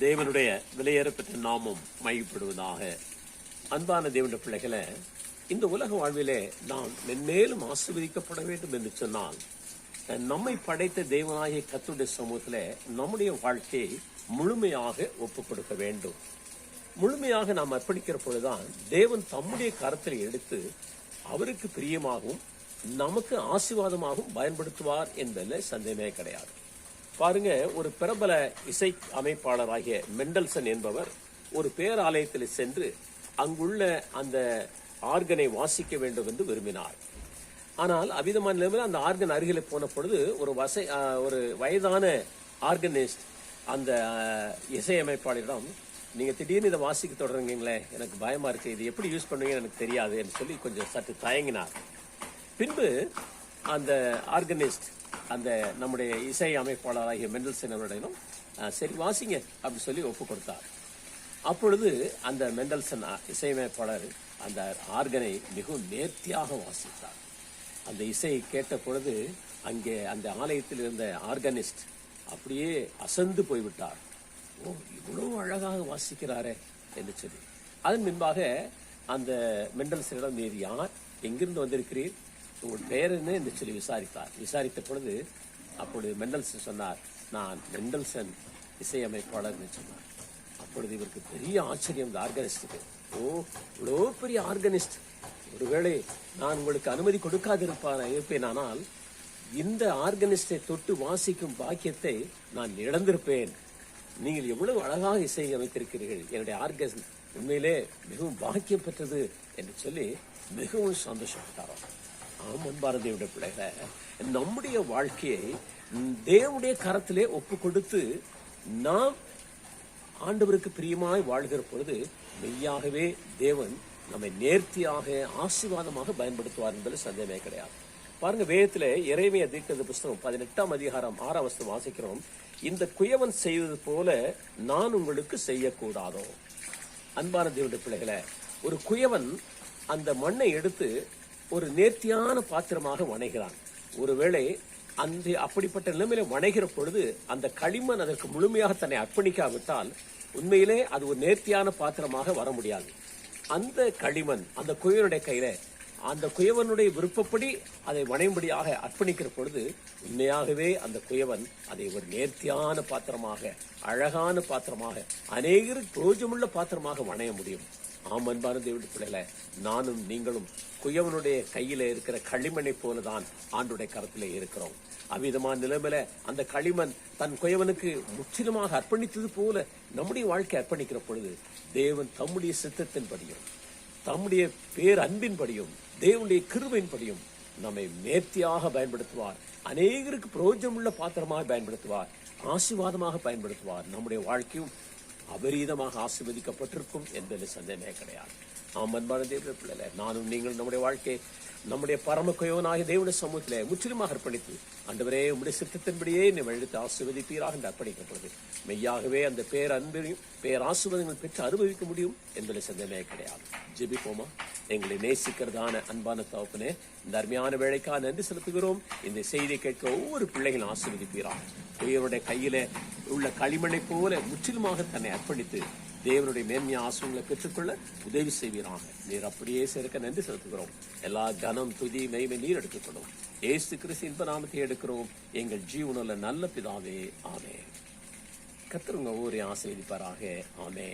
தேவனுடைய விலையேறப்பெற்ற நாமம் மையப்படுவதாக அன்பான தேவனுடைய பிள்ளைகளை இந்த உலக வாழ்விலே நாம் மென்மேலும் ஆசீர்வதிக்கப்பட வேண்டும் என்று சொன்னால் நம்மை படைத்த தெய்வனாகிய கத்துடைய சமூகத்தில் நம்முடைய வாழ்க்கையை முழுமையாக ஒப்பு கொடுக்க வேண்டும். முழுமையாக நாம் அர்ப்பணிக்கிற பொழுதுதான் தேவன் தம்முடைய கரத்தில் எடுத்து அவருக்கு பிரியமாகவும் நமக்கு ஆசீர்வாதமாகவும் பயன்படுத்துவார் என்பதில் சந்தேகமே கிடையாது. பாருங்க ஒரு பிரபல இசை அமைப்பாளராகிய மெண்டல்சன் என்பவர் ஒரு பேராலயத்தில் சென்று அங்குள்ள அந்த ஆர்கனை வாசிக்க வேண்டும் என்று விரும்பினார். ஆனால் அவிதமான நிலைமையில் அந்த ஆர்கன் அருகில் போன பொழுது ஒரு வசை ஒரு வயதான ஆர்கனிஸ்ட் அந்த இசையமைப்பாளரிடம் நீங்கள் திடீர்னு இதை வாசிக்க தொடங்குங்களே எனக்கு பயமாக இருக்குது இது எப்படி யூஸ் பண்ணுவீங்கன்னு எனக்கு தெரியாதுன்னு சொல்லி கொஞ்சம் சற்று தயங்கினார். பின்பு அந்த ஆர்கனிஸ்ட் அந்த நம்முடைய இசை அமைப்பாளராகிய மெண்டல்சன் அவரிடம் சரி வாசிங்க அப்படி சொல்லி ஒப்பு கொடுத்தார். அப்பொழுது அந்த மெண்டல்சன் இசையமைப்பாளர் அந்த ஆர்கனை மிகவும் நேர்த்தியாக வாசித்தார். அந்த இசையை கேட்ட பொழுது அங்கே அந்த ஆலயத்தில் இருந்த ஆர்கனிஸ்ட் அப்படியே அசந்து போய்விட்டார். ஓ இவ்வளவு அழகாக வாசிக்கிறாரே என்று சொல்லி. அதன் பின்பாக அந்த மெண்டல்சனிடம் நீர் யார்? எங்கிருந்து வந்திருக்கிறீர்? உங்கள் பெயர் என்ன என்று சொல்லி விசாரித்தார். விசாரித்த பொழுது அப்பொழுது மெண்டல்சன் சொன்னார் நான் மெண்டல்சன் இசையமைப்பாளர் என்று சொன்னார். அப்பொழுது இவருக்கு பெரிய ஆச்சரியம் இந்த ஆர்கனிஸ்டுக்கு. ஓ இவ்வளோ பெரிய ஆர்கனிஸ்ட். ஒருவேளை நான் உங்களுக்கு அனுமதி கொடுக்காதிருப்பான் இருப்பேனானால் இந்த ஆர்கனிஸ்டை தொட்டு வாசிக்கும் பாக்கியத்தை நான் இழந்திருப்பேன். நீங்கள் எவ்வளவு அழகாக இசை அமைத்திருக்கிறீர்கள் என்னுடைய ஆர்கன் உண்மையிலே மிகவும் பாக்கியம் பெற்றது என்று சொல்லி மிகவும் சந்தோஷப்பட்டாராம். ஆமாம் பாரதியுடைய பிள்ளைகளை நம்முடைய வாழ்க்கையை தேவனுடைய கரத்திலே ஒப்பு கொடுத்து நாம் ஆண்டவருக்கு பிரியமாய் வாழ்கிற பொழுது மெய்யாகவே தேவன் நம்மை நேர்த்தியாக ஆசீர்வாதமாக பயன்படுத்துவார் என்பது சந்தேகமே கிடையாது. பாருங்க வேதத்தில் இறைமைய தீர்க்கத புஸ்தகம் பதினெட்டாம் அதிகாரம் ஆறாம் வசனம் வாசிக்கிறோம். இந்த குயவன் செய்தது போல நான் உங்களுக்கு செய்யக்கூடாதோ? அன்பான தேவனுடைய பிள்ளைகளை ஒரு குயவன் அந்த மண்ணை எடுத்து ஒரு நேர்த்தியான பாத்திரமாக வணைகிறான். ஒருவேளை அந்த அப்படிப்பட்ட நிலைமையில வணைகிற பொழுது அந்த களிமண் அதற்கு முழுமையாக தன்னை அர்ப்பணிக்காவிட்டால் உண்மையிலே அது ஒரு நேர்த்தியான பாத்திரமாக வர முடியாது. அந்த களிமண் அந்த குயவனுடைய கையில அந்த குயவனுடைய விருப்பப்படி அதை வணையும்படியாக அர்ப்பணிக்கிற பொழுது உண்மையாகவே அந்த குயவன் அதை ஒரு நேர்த்தியான பாத்திரமாக அழகான பாத்திரமாக அநேகருக்கு பிரோஜமுள்ள பாத்திரமாக வணைய முடியும். ஆம் அன்பான தேவனுடைய பிள்ளைகளை நானும் நீங்களும் குயவனுடைய கையில இருக்கிற களிமண்ணை போலதான் ஆண்டுடைய கரத்திலே இருக்கிறோம். அவ்விதமான நிலைமையில அந்த களிமண் தன் குயவனுக்கு முற்றிலுமாக அர்ப்பணித்தது போல நம்முடைய வாழ்க்கை அர்ப்பணிக்கிற பொழுது தேவன் தம்முடைய சித்தத்தின்படியும் தம்முடைய பேர் அன்பின்படியும் தேவனுடைய கிருபையின்படியும் நம்மை நேர்த்தியாக பயன்படுத்துவார். அநேகருக்கு பிரயோஜனமுள்ள பாத்திரமாக பயன்படுத்துவார். ஆசீர்வாதமாக பயன்படுத்துவார். நம்முடைய வாழ்க்கையும் அபரீதமாக ஆசீர்வதிக்கப்பட்டிருக்கும் என்பதில் சந்தேகமே கிடையாது. ஆம் அன்பான தேவ பிள்ளைல நானும் நீங்கள் நம்முடைய வாழ்க்கை நம்முடைய பரம குயவனாகிய தேவனுடைய சமூகத்திலே முற்றிலுமாக அர்ப்பணித்து ஆண்டவரே உம்முடைய சித்தத்தின்படியே என்னை வழித்து ஆசீர்வதிப்பீராக என்று அர்ப்பணிக்கப்படுது மெய்யாகவே அந்த பேர் அன்பையும் பேர் ஆசிர்வாதங்கள் பெற்று அனுபவிக்க முடியும் என்பதில் சந்தேகமே கிடையாது. ஜெபிப்போமா? எங்களை நேசிக்கிறதான அன்பான தகப்பனே இந்த அருமையான வேலைக்காக நன்றி செலுத்துகிறோம். இந்த செய்தியை கேட்க ஒவ்வொரு பிள்ளைகளும் ஆசீர்வதிப்பீராக. உயருடைய கையில உள்ள களிமண்ணை போல முற்றிலுமாக தன்னை அர்ப்பணித்து தேவனுடைய மேன்மைய ஆசிரியங்களை பெற்றுக்கொள்ள உதவி செய்வீராக. நீர் அப்படியே சேர்க்க நன்றி செலுத்துகிறோம். எல்லா கனம் துதி மெய்மை நீர் எடுத்துக்கொள்ளும். ஏசு கிறிஸ்து இன்ப நாமத்தை எடுக்கிறோம். எங்கள் ஜீவனில் நல்ல பிதாவே ஆமே கத்திரங்க ஊரை ஆசிரியப்பாராக ஆமே